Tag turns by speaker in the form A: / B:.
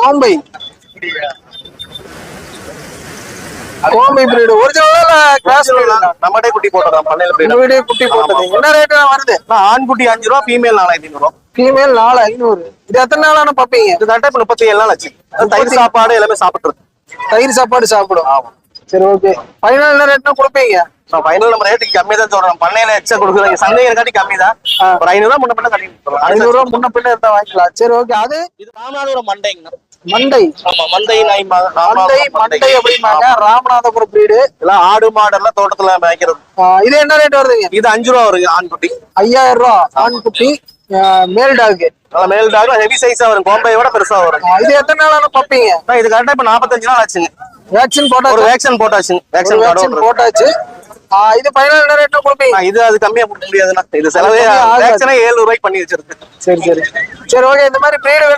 A: Kombai Kombai breed ஒரிஜினலா cross
B: நம்மகிட்டே குட்டி போட்டதான் பண்ணையில
A: உங்க
B: போயிடும்
A: வீடே குட்டி போட்டது. என்ன ரேட் வருது?
B: ஆண் குட்டி அஞ்சு ரூபா ஃபீமேல் நாலாயிரத்தி ஐநூறு
A: ஃபீமேல் நாலு ஐநூறு. இது எத்தனை நாளான பப்பீங்க
B: இது கரெக்டா இப்ப முப்பத்தி ஏழு நாள் ஆச்சு. தயிர் சாப்பாடு எல்லாமே சாப்பிட்டு
A: தயிர் சாப்பாடு சாப்பிடும். சரி ஓகே ஃபைனல் என்ன ரேட்னா கொடுப்பீங்க.
B: நான் ஃபைனல் நம்ம ரேட்டுக்கு கம்மி தான் சொல்றோம். பண்ணையில எக்ஸ்ட்ரா கொடுக்குறாங்க. சந்தையை காட்டி கம்மி தான் ஒரு ஐநூறு ரூபா முன்ன பண்ண கம்மி
A: ஐநூறு ரூபா முன்ன பின்ன இருந்தா வாங்கிக்கலாம். சரி ஓகே அது?
B: இது ராமநாதபுரம் மண்டைங்க
A: மண்டை.
B: ஆமா நாய்
A: மண்டை
B: ராமநாதபுரம்
A: மண்டை அப்படிம்பாங்க ராமநாதபுரம் பிரீடு
B: எல்லாம் ஆடு மாடு எல்லாம் தோட்டத்துல மேய்க்கிறது
A: இது என்ன ரேட் வருதுங்க
B: இது அஞ்சு ரூபா வருங்க ஆண் குட்டி
A: ஐயாயிரம் ரூபா ஆண் குட்டி மேல் டாக்
B: மேல் டாக் ஹெவி சைஸா வரும். கோம்பையை விட பெருசா வரும்.
A: இது எத்தனை நாளான பப்பீங்க?
B: இது கரெக்டா இப்ப நாற்பத்தஞ்சு நாள் ஆச்சுங்க.
A: வேக்சின் போட்டா
B: ஒரு வேக்சின் போட்டாச்சுங்க
A: ஒரு
B: வேக்சின்
A: வேக்சின் போட்டாச்சு. இது என்ன ரேட்னா கொடுப்பீங்க?
B: இது அது கம்மியா கொடுக்க முடியாதுண்ணா. இது செலவே. வேக்சினே ஏழு ரூபாய்க்கு பண்ணி வச்சிருக்கு.
A: சரி சரி. சரி ஓகே இந்த மாதிரி பிரீடு